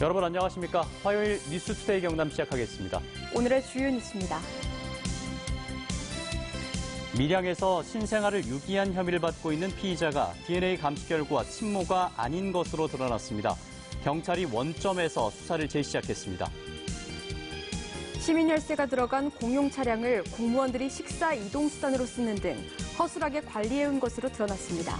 여러분 안녕하십니까? 화요일 뉴스투데이 경남 시작하겠습니다. 오늘의 주요 뉴스입니다. 밀양에서 신생아를 유기한 혐의를 받고 있는 피의자가 DNA 감식 결과 친모가 아닌 것으로 드러났습니다. 경찰이 원점에서 수사를 재시작했습니다. 시민 열쇠가 들어간 공용 차량을 공무원들이 식사 이동 수단으로 쓰는 등 허술하게 관리해온 것으로 드러났습니다.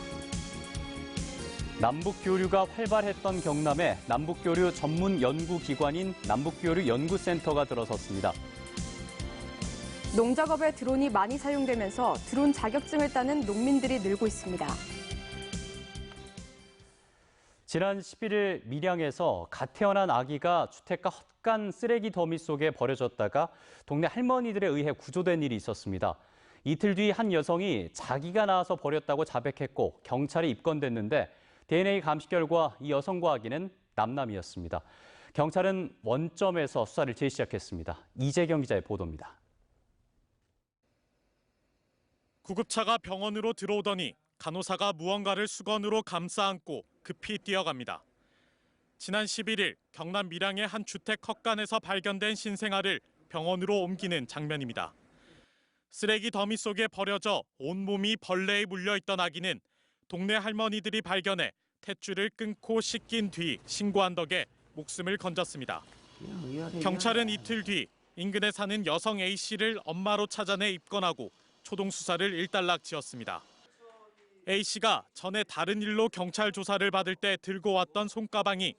남북교류가 활발했던 경남에 남북교류 전문 연구기관인 남북교류 연구센터가 들어섰습니다. 농작업에 드론이 많이 사용되면서 드론 자격증을 따는 농민들이 늘고 있습니다. 지난 11일 밀양에서 갓 태어난 아기가 주택가 헛간 쓰레기 더미 속에 버려졌다가 동네 할머니들에 의해 구조된 일이 있었습니다. 이틀 뒤 한 여성이 자기가 낳아서 버렸다고 자백했고 경찰에 입건됐는데 DNA 감식 결과 이 여성과 아기는 남남이었습니다. 경찰은 원점에서 수사를 재시작했습니다. 이재경 기자의 보도입니다. 구급차가 병원으로 들어오더니 간호사가 무언가를 수건으로 감싸 안고 급히 뛰어갑니다. 지난 11일 경남 밀양의 한 주택 헛간에서 발견된 신생아를 병원으로 옮기는 장면입니다. 쓰레기 더미 속에 버려져 온몸이 벌레에 물려 있던 아기는 동네 할머니들이 발견해 탯줄을 끊고 씻긴 뒤 신고한 덕에 목숨을 건졌습니다. 경찰은 이틀 뒤 인근에 사는 여성 A 씨를 엄마로 찾아내 입건하고 초동 수사를 일단락 지었습니다. A 씨가 전에 다른 일로 경찰 조사를 받을 때 들고 왔던 손가방이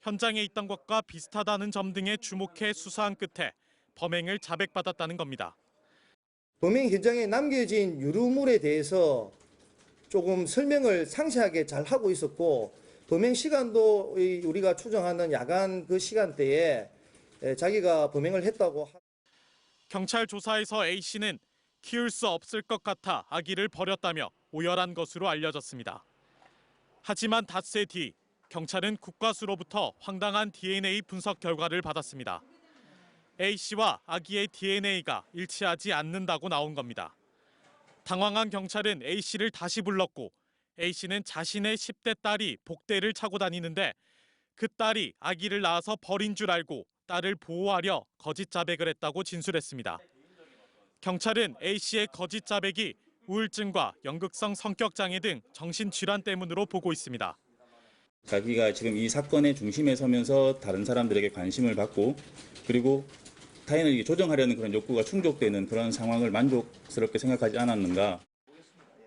현장에 있던 것과 비슷하다는 점 등에 주목해 수사한 끝에 범행을 자백받았다는 겁니다. 범행 현장에 남겨진 유류물에 대해서 조금 설명을 상세하게 잘 하고 있었고 범행 시간도 이 우리가 추정하는 야간 그 시간대에 에, 자기가 범행을 했다고 하- 경찰 조사에서 A 씨는 키울 수 없을 것 같아 아기를 버렸다며 오열한 것으로 알려졌습니다. 하지만 닷새 뒤 경찰은 국과수로부터 황당한 DNA 분석 결과를 받았습니다. A 씨와 아기의 DNA가 일치하지 않는다고 나온 겁니다. 당황한 경찰은 A 씨를 다시 불렀고 A 씨는 자신의 10대 딸이 복대를 차고 다니는데 그 딸이 아기를 낳아서 버린 줄 알고 딸을 보호하려 거짓 자백을 했다고 진술했습니다. 경찰은 A 씨의 거짓 자백이 우울증과 연극성 성격 장애 등 정신 질환 때문으로 보고 있습니다. 자기가 지금 이 사건의 중심에 서면서 다른 사람들에게 관심을 받고 그리고 타인을 조정하려는 그런 욕구가 충족되는 그런 상황을 만족스럽게 생각하지 않았는가.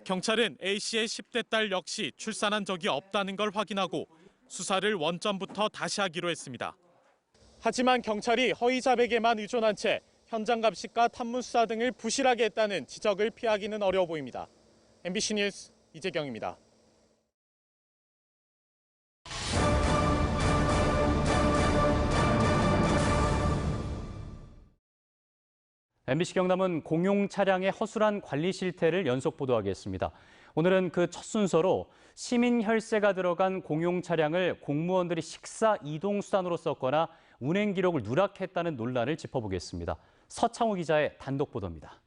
경찰은 A 씨의 10대 딸 역시 출산한 적이 없다는 걸 확인하고 수사를 원점부터 다시 하기로 했습니다. 하지만 경찰이 허위 자백에만 의존한 채 현장 감식과 탐문 수사 등을 부실하게 했다는 지적을 피하기는 어려워 보입니다. MBC 뉴스 이재경입니다. MBC 경남은 공용 차량의 허술한 관리 실태를 연속 보도하겠습니다. 오늘은 그 첫 순서로 시민 혈세가 들어간 공용 차량을 공무원들이 식사 이동 수단으로 썼거나 운행 기록을 누락했다는 논란을 짚어보겠습니다. 서창호 기자의 단독 보도입니다.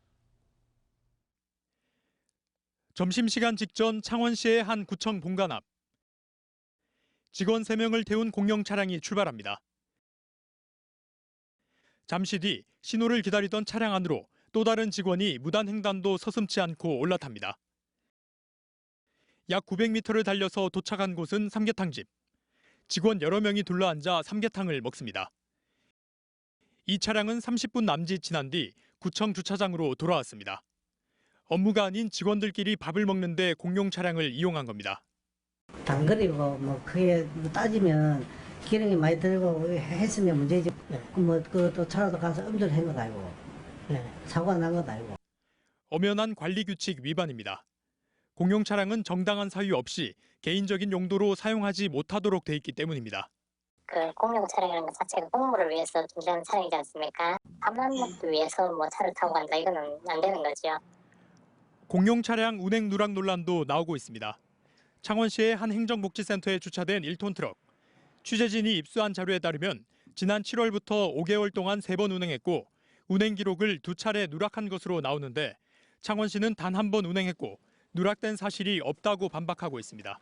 점심시간 직전 창원시의 한 구청 본관 앞. 직원 3명을 태운 공영 차량이 출발합니다. 잠시 뒤 신호를 기다리던 차량 안으로 또 다른 직원이 무단 횡단도 서슴지 않고 올라탑니다. 약 900m를 달려서 도착한 곳은 삼계탕집. 직원 여러 명이 둘러앉아 삼계탕을 먹습니다. 이 차량은 30분 남짓 지난 뒤 구청 주차장으로 돌아왔습니다. 업무가 아닌 직원들끼리 밥을 먹는데 공용 차량을 이용한 겁니다. 단거리고 뭐뭐 따지면 기름이 많이 들고 했으면 문제지. 뭐그또 차로도 가서 음주한 것도 아니고 사고가 난 것도 아니고. 엄연한 관리 규칙 위반입니다. 공용 차량은 정당한 사유 없이 개인적인 용도로 사용하지 못하도록 돼 있기 때문입니다. 그 공용 차량이라는 것 자체가 공무를 위해서 준비한 차량이지 않습니까? 밥만 먹기 위해서 뭐 차를 타고 간다 이거는 안 되는 거죠. 공용 차량 운행 누락 논란도 나오고 있습니다. 창원시의 한 행정복지센터에 주차된 1톤 트럭. 취재진이 입수한 자료에 따르면 지난 7월부터 5개월 동안 3번 운행했고 운행 기록을 두 차례 누락한 것으로 나오는데 창원시는 단 한 번 운행했고 누락된 사실이 없다고 반박하고 있습니다.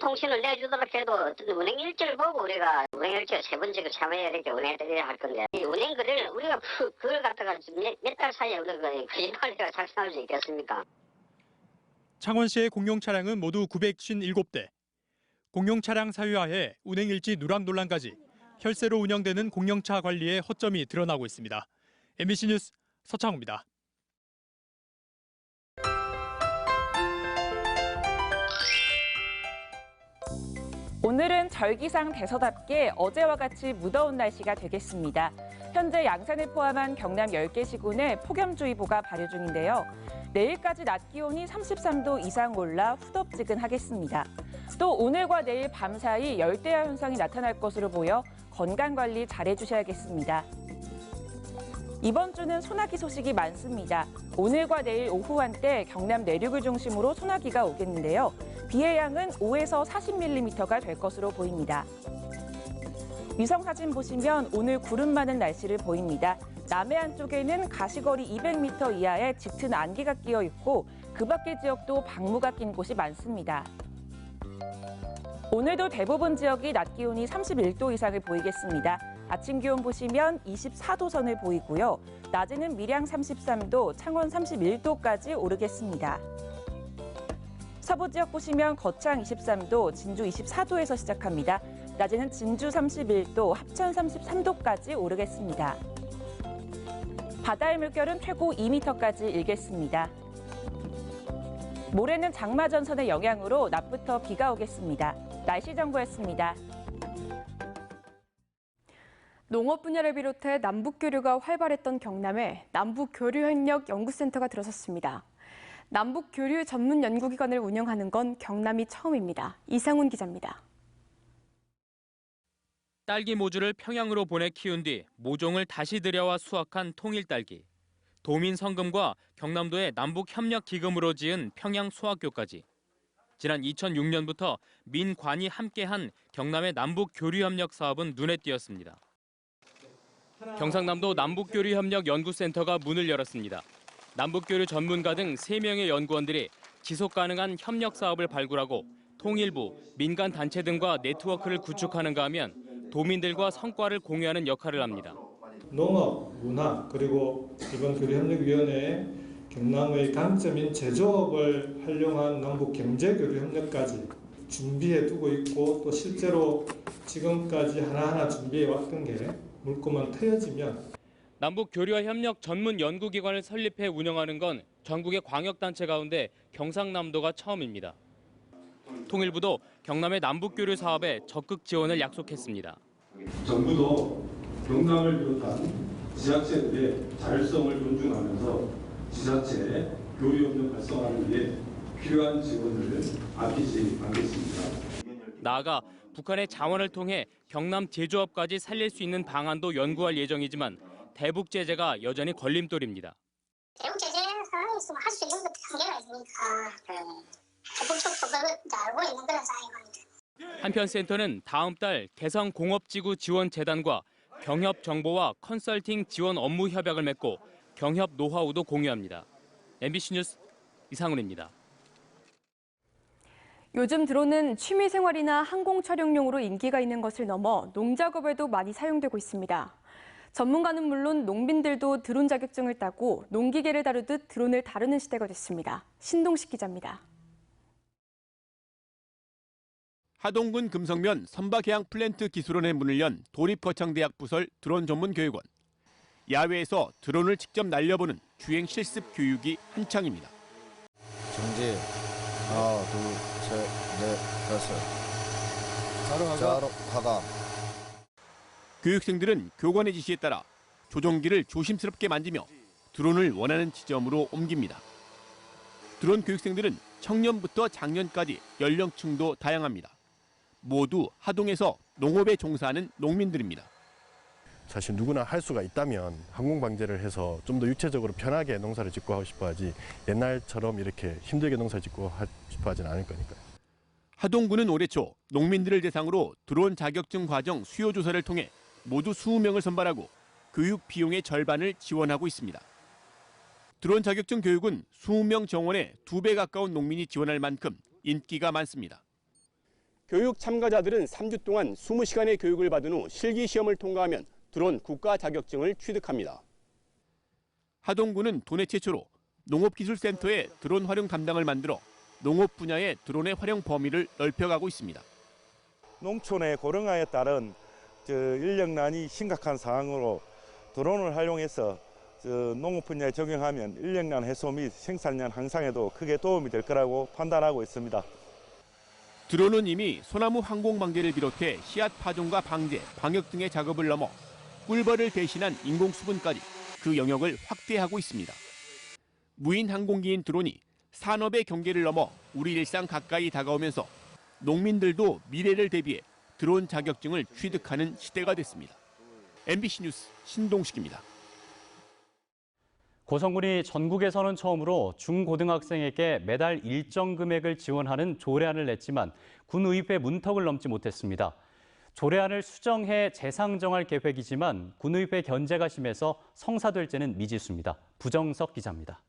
통신을 내주도록 해도 운행 일지를 보고 우리가 운행 일지 세 번째 그 참여해야 될게 운행해야 할 건데 이 운행 글을 우리가 그- 그걸 갖다가 몇달 사이에 우리가 거짓말해가 작성할 수 있겠습니까? 창원시의 공용 차량은 모두 957대. 공용 차량 사유화에 운행일지 누락 논란까지 혈세로 운영되는 공영차 관리에 허점이 드러나고 있습니다. MBC 뉴스 서창호입니다. 오늘은 절기상 대서답게 어제와 같이 무더운 날씨가 되겠습니다. 현재 양산을 포함한 경남 10개 시군에 폭염주의보가 발효 중인데요. 내일까지 낮 기온이 33도 이상 올라 후덥지근하겠습니다. 또 오늘과 내일 밤 사이 열대야 현상이 나타날 것으로 보여 건강관리 잘해주셔야겠습니다. 이번 주는 소나기 소식이 많습니다. 오늘과 내일 오후 한때 경남 내륙을 중심으로 소나기가 오겠는데요. 비의 양은 5에서 40mm가 될 것으로 보입니다. 위성 사진 보시면 오늘 구름 많은 날씨를 보입니다. 남해안 쪽에는 가시거리 200m 이하의 짙은 안개가 끼어 있고 그 밖의 지역도 방무가 낀 곳이 많습니다. 오늘도 대부분 지역이 낮 기온이 31도 이상을 보이겠습니다. 아침 기온 보시면 24도 선을 보이고요. 낮에는 밀양 33도, 창원 31도까지 오르겠습니다. 서부 지역 보시면 거창 23도, 진주 24도에서 시작합니다. 낮에는 진주 31도, 합천 33도까지 오르겠습니다. 바다의 물결은 최고 2m까지 일겠습니다. 모레는 장마 전선의 영향으로 낮부터 비가 오겠습니다. 날씨 정보였습니다. 농업 분야를 비롯해 남북 교류가 활발했던 경남에 남북 교류 협력 연구센터가 들어섰습니다. 남북 교류 전문 연구기관을 운영하는 건 경남이 처음입니다. 이상훈 기자입니다. 딸기 모주를 평양으로 보내 키운 뒤 모종을 다시 들여와 수확한 통일 딸기. 도민 성금과 경남도의 남북 협력 기금으로 지은 평양 수학교까지. 지난 2006년부터 민관이 함께한 경남의 남북 교류 협력 사업은 눈에 띄었습니다. 경상남도 남북 교류 협력 연구센터가 문을 열었습니다. 남북교류 전문가 등 3명의 연구원들이 지속 가능한 협력 사업을 발굴하고 통일부, 민간 단체 등과 네트워크를 구축하는가 하면 도민들과 성과를 공유하는 역할을 합니다. 농업, 문화, 그리고 이번 교류협력위원회에 경남의 강점인 제조업을 활용한 남북 경제 교류 협력까지 준비해 두고 있고 또 실제로 지금까지 하나하나 준비해 왔던 게 물꼬만 트여지면 남북 교류와 협력 전문 연구기관을 설립해 운영하는 건 전국의 광역단체 가운데 경상남도가 처음입니다. 통일부도 경남의 남북 교류 사업에 적극 지원을 약속했습니다. 정부도 경남을 비롯한 지자체들의 자율성을 존중하면서 지자체의 교류 협력 활성화를 위해 필요한 지원을 아끼지 않겠습니다. 나아가 북한의 자원을 통해 경남 제조업까지 살릴 수 있는 방안도 연구할 예정이지만 대북 제재가 여전히 걸림돌입니다. 대북 제재 상황이 있으면 할 수 있는 것도 한계가 있으니까 그 대북 촉도 알고 있는 그런 상황입니다. 한편 센터는 다음 달 개성 공업지구 지원 재단과 경협 정보와 컨설팅 지원 업무 협약을 맺고 경협 노하우도 공유합니다. MBC 뉴스 이상훈입니다. 요즘 드론은 취미 생활이나 항공 촬영용으로 인기가 있는 것을 넘어 농작업에도 많이 사용되고 있습니다. 전문가는 물론 농민들도 드론 자격증을 따고 농기계를 다루듯 드론을 다루는 시대가 됐습니다. 신동식 기자입니다. 하동군 금성면 선박해양 플랜트 기술원의 문을 연 도립거창대학 부설 드론 전문 교육원. 야외에서 드론을 직접 날려보는 주행 실습 교육이 한창입니다. 정지 하나 둘 셋 넷 다섯 자로 하가 교육생들은 교관의 지시에 따라 조종기를 조심스럽게 만지며 드론을 원하는 지점으로 옮깁니다. 드론 교육생들은 청년부터 장년까지 연령층도 다양합니다. 모두 하동에서 농업에 종사하는 농민들입니다. 사실 누구나 할 수가 있다면 항공 방제를 해서 좀 더 유체적으로 편하게 농사를 짓고 하고 싶어 하지 옛날처럼 이렇게 힘들게 농사 짓고 하고 싶어 하진 않을 거니까요. 하동군은 올해 초 농민들을 대상으로 드론 자격증 과정 수요 조사를 통해 모두 20명을 선발하고 교육 비용의 절반을 지원하고 있습니다. 드론 자격증 교육은 20명 정원에 두배 가까운 농민이 지원할 만큼 인기가 많습니다. 교육 참가자들은 3주 동안 20시간의 교육을 받은 후 실기 시험을 통과하면 드론 국가 자격증을 취득합니다. 하동군은 도내 최초로 농업기술센터에 드론 활용 담당을 만들어 농업 분야의 드론의 활용 범위를 넓혀가고 있습니다. 농촌의 고령화에 따른 저 인력난이 심각한 상황으로 드론을 활용해서 저 농업 분야에 적용하면 인력난 해소 및 생산량 향상에도 크게 도움이 될 거라고 판단하고 있습니다. 드론은 이미 소나무 항공 방제를 비롯해 씨앗 파종과 방제, 방역 등의 작업을 넘어 꿀벌을 대신한 인공 수분까지 그 영역을 확대하고 있습니다. 무인 항공기인 드론이 산업의 경계를 넘어 우리 일상 가까이 다가오면서 농민들도 미래를 대비해 드론 자격증을 취득하는 시대가 됐습니다. MBC 뉴스 신동식입니다. 고성군이 전국에서는 처음으로 중고등학생에게 매달 일정 금액을 지원하는 조례안을 냈지만 군의회 문턱을 넘지 못했습니다. 조례안을 수정해 재상정할 계획이지만 군의회 견제가 심해서 성사될지는 미지수입니다. 부정석 기자입니다.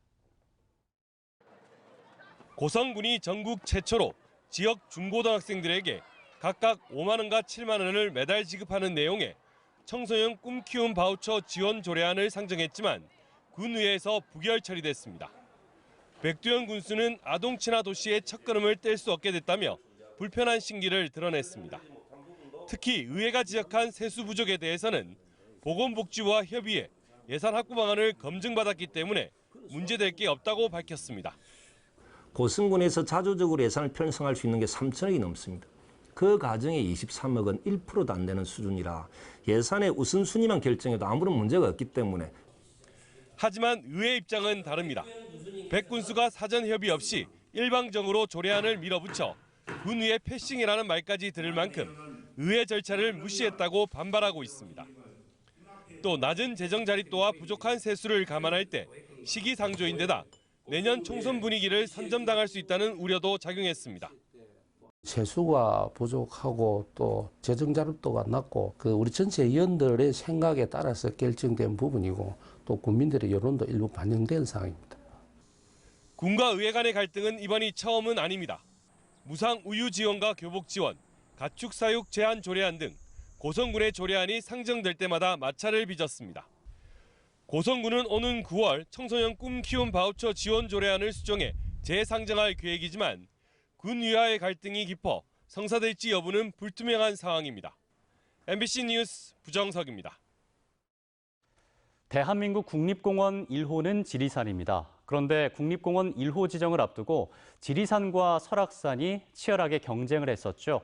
고성군이 전국 최초로 지역 중고등학생들에게 각각 5만 원과 7만 원을 매달 지급하는 내용의 청소년 꿈 키움 바우처 지원 조례안을 상정했지만 군의회에서 부결 처리됐습니다. 백두현 군수는 아동 친화 도시의 첫걸음을 뗄 수 없게 됐다며 불편한 심기를 드러냈습니다. 특히 의회가 지적한 세수 부족에 대해서는 보건복지부와 협의해 예산 확보 방안을 검증받았기 때문에 문제될 게 없다고 밝혔습니다. 고성군에서 자주적으로 예산을 편성할 수 있는 게 3천억이 넘습니다. 그 가정의 23억은 1%도 안 되는 수준이라 예산의 우선순위만 결정해도 아무런 문제가 없기 때문에 하지만 의회 입장은 다릅니다. 백 군수가 사전 협의 없이 일방적으로 조례안을 밀어붙여 군의회 패싱이라는 말까지 들을 만큼 의회 절차를 무시했다고 반발하고 있습니다. 또 낮은 재정 자립도와 부족한 세수를 감안할 때 시기상조인데다 내년 총선 분위기를 선점당할 수 있다는 우려도 작용했습니다. 세수가 부족하고 또 재정 자립도가 낮고 그 우리 전체 의원들의 생각에 따라서 결정된 부분이고 또 국민들의 여론도 일부 반영된 상황입니다. 군과 의회 간의 갈등은 이번이 처음은 아닙니다. 무상 우유 지원과 교복 지원, 가축 사육 제한 조례안 등 고성군의 조례안이 상정될 때마다 마찰을 빚었습니다. 고성군은 오는 9월 청소년 꿈 키움 바우처 지원 조례안을 수정해 재상정할 계획이지만 군 위와의 갈등이 깊어 성사될지 여부는 불투명한 상황입니다. MBC 뉴스 부정석입니다. 대한민국 국립공원 1호는 지리산입니다. 그런데 국립공원 1호 지정을 앞두고 지리산과 설악산이 치열하게 경쟁을 했었죠.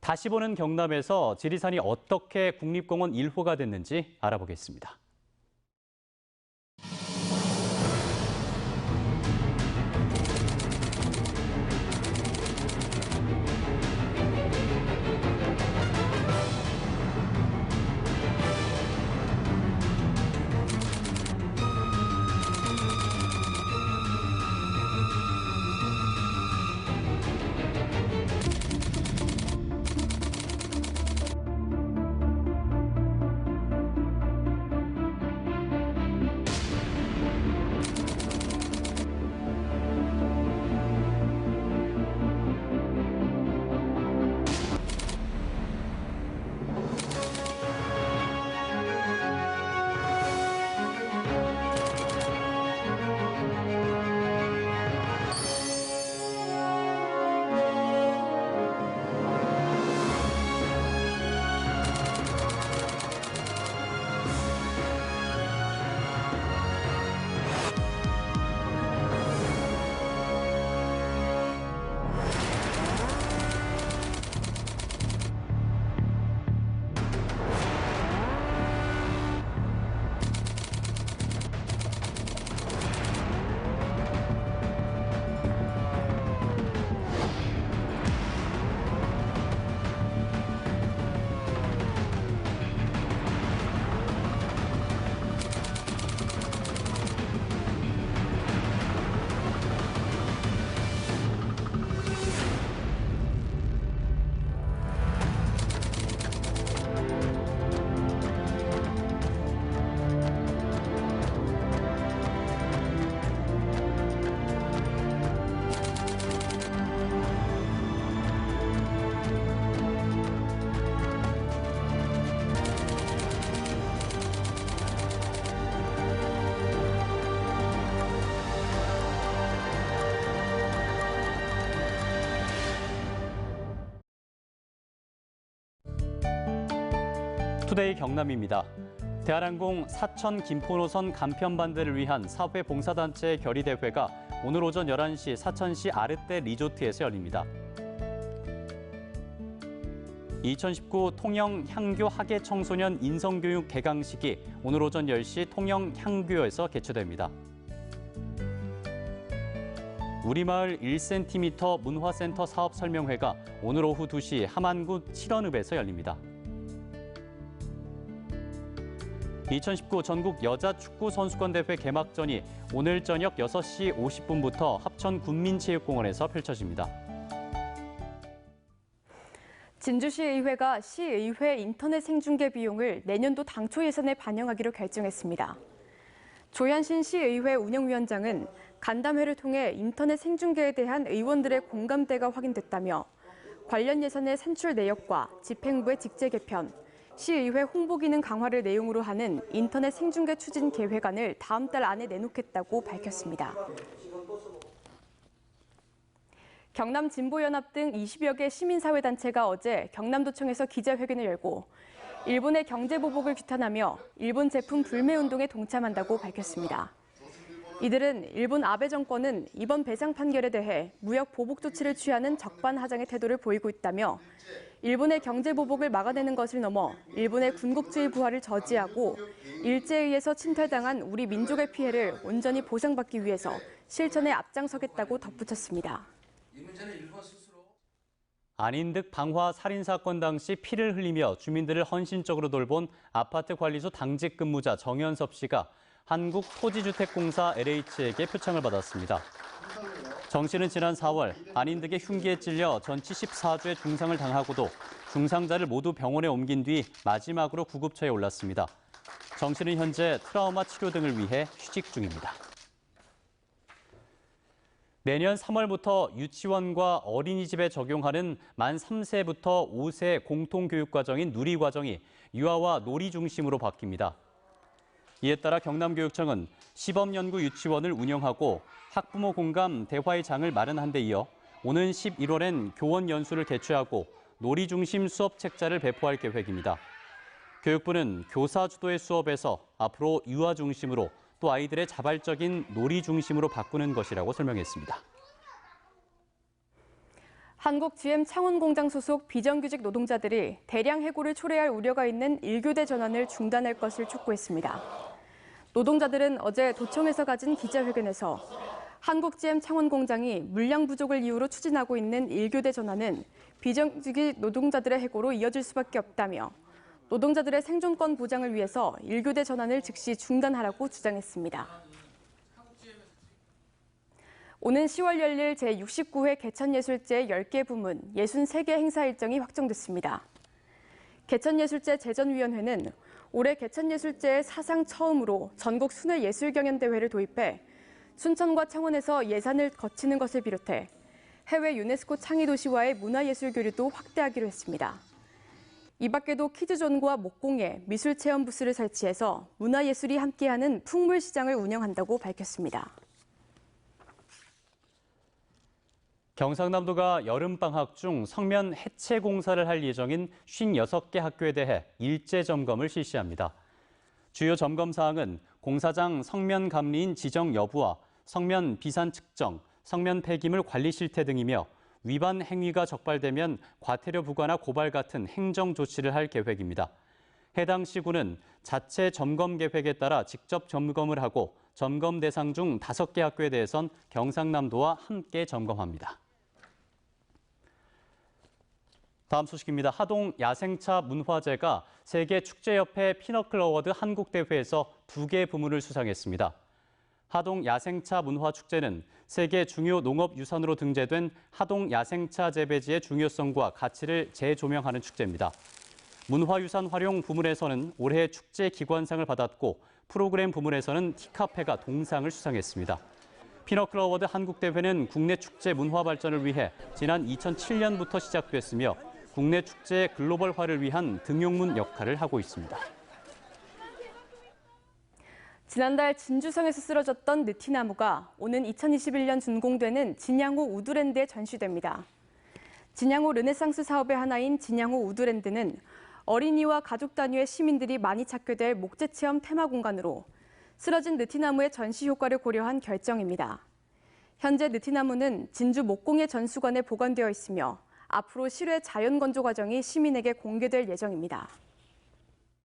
다시 보는 경남에서 지리산이 어떻게 국립공원 1호가 됐는지 알아보겠습니다. 투데이 경남입니다. 대한항공 사천 김포노선 간편 반대를 위한 사회 봉사단체 결의 대회가 오늘 오전 11시 사천시 아르떼 리조트에서 열립니다. 2019 통영 향교 학예 청소년 인성교육 개강식이 오늘 오전 10시 통영 향교에서 개최됩니다. 우리마을 1cm 문화센터 사업 설명회가 오늘 오후 2시 함안구 칠원읍에서 열립니다. 2019 전국 여자 축구 선수권 대회 개막전이 오늘 저녁 6시 50분부터 합천 군민체육공원에서 펼쳐집니다. 진주시의회가 시의회 인터넷 생중계 비용을 내년도 당초 예산에 반영하기로 결정했습니다. 조현신 시의회 운영위원장은 간담회를 통해 인터넷 생중계에 대한 의원들의 공감대가 확인됐다며 관련 예산의 산출 내역과 집행부의 직제 개편, 시의회 홍보 기능 강화를 내용으로 하는 인터넷 생중계 추진 계획안을 다음 달 안에 내놓겠다고 밝혔습니다. 경남 진보연합 등 20여 개 시민사회단체가 어제 경남도청에서 기자회견을 열고 일본의 경제보복을 규탄하며 일본 제품 불매운동에 동참한다고 밝혔습니다. 이들은 일본 아베 정권은 이번 배상 판결에 대해 무역 보복 조치를 취하는 적반하장의 태도를 보이고 있다며 일본의 경제 보복을 막아내는 것을 넘어 일본의 군국주의 부활을 저지하고 일제에 의해서 침탈당한 우리 민족의 피해를 온전히 보상받기 위해서 실천에 앞장서겠다고 덧붙였습니다. 아닌 듯 방화 살인 사건 당시 피를 흘리며 주민들을 헌신적으로 돌본 아파트 관리소 당직 근무자 정현섭 씨가 한국토지주택공사 LH에게 표창을 받았습니다. 정 씨는 지난 4월 아닌 득의 흉기에 찔려 전치 14주의 중상을 당하고도 중상자를 모두 병원에 옮긴 뒤 마지막으로 구급차에 올랐습니다. 정 씨는 현재 트라우마 치료 등을 위해 휴직 중입니다. 내년 3월부터 유치원과 어린이집에 적용하는 만 3세부터 5세 공통교육과정인 누리과정이 유아와 놀이 중심으로 바뀝니다. 이에 따라 경남교육청은 시범연구 유치원을 운영하고 학부모 공감 대화의 장을 마련한 데 이어 오는 11월엔 교원 연수를 개최하고 놀이 중심 수업 책자를 배포할 계획입니다. 교육부는 교사 주도의 수업에서 앞으로 유아 중심으로 또 아이들의 자발적인 놀이 중심으로 바꾸는 것이라고 설명했습니다. 한국 GM 창원공장 소속 비정규직 노동자들이 대량 해고를 초래할 우려가 있는 일교대 전환을 중단할 것을 촉구했습니다. 노동자들은 어제 도청에서 가진 기자회견에서 한국 GM 창원공장이 물량 부족을 이유로 추진하고 있는 일교대 전환은 비정규직 노동자들의 해고로 이어질 수밖에 없다며 노동자들의 생존권 보장을 위해서 일교대 전환을 즉시 중단하라고 주장했습니다. 오는 10월 열릴 제69회 개천예술제 10개 부문 63개 행사 일정이 확정됐습니다. 개천예술제 재전위원회는 올해 개천예술제의 사상 처음으로 전국 순회 예술경연대회를 도입해 순천과 창원에서 예산을 거치는 것을 비롯해 해외 유네스코 창의도시와의 문화예술 교류도 확대하기로 했습니다. 이 밖에도 키즈존과 목공예, 미술체험 부스를 설치해서 문화예술이 함께하는 풍물시장을 운영한다고 밝혔습니다. 경상남도가 여름방학 중 성면 해체 공사를 할 예정인 56개 학교에 대해 일제 점검을 실시합니다. 주요 점검 사항은 공사장 성면 감리인 지정 여부와 성면 비산 측정, 성면 폐기물 관리 실태 등이며 위반 행위가 적발되면 과태료 부과나 고발 같은 행정 조치를 할 계획입니다. 해당 시군은 자체 점검 계획에 따라 직접 점검을 하고 점검 대상 중 5개 학교에 대해선 경상남도와 함께 점검합니다. 다음 소식입니다. 하동 야생차 문화제가 세계 축제협회 피너클 어워드 한국 대회에서 두 개 부문을 수상했습니다. 하동 야생차 문화 축제는 세계 중요 농업 유산으로 등재된 하동 야생차 재배지의 중요성과 가치를 재조명하는 축제입니다. 문화유산 활용 부문에서는 올해 축제 기관상을 받았고 프로그램 부문에서는 티카페가 동상을 수상했습니다. 피너클 어워드 한국 대회는 국내 축제 문화 발전을 위해 지난 2007년부터 시작됐으며 국내 축제 글로벌화를 위한 등용문 역할을 하고 있습니다. 지난달 진주성에서 쓰러졌던 느티나무가 오는 2021년 준공되는 진양호 우드랜드에 전시됩니다. 진양호 르네상스 사업의 하나인 진양호 우드랜드는 어린이와 가족 단위의 시민들이 많이 찾게 될 목재 체험 테마 공간으로 쓰러진 느티나무의 전시 효과를 고려한 결정입니다. 현재 느티나무는 진주 목공의 전수관에 보관되어 있으며 앞으로 실외 자연 건조 과정이 시민에게 공개될 예정입니다.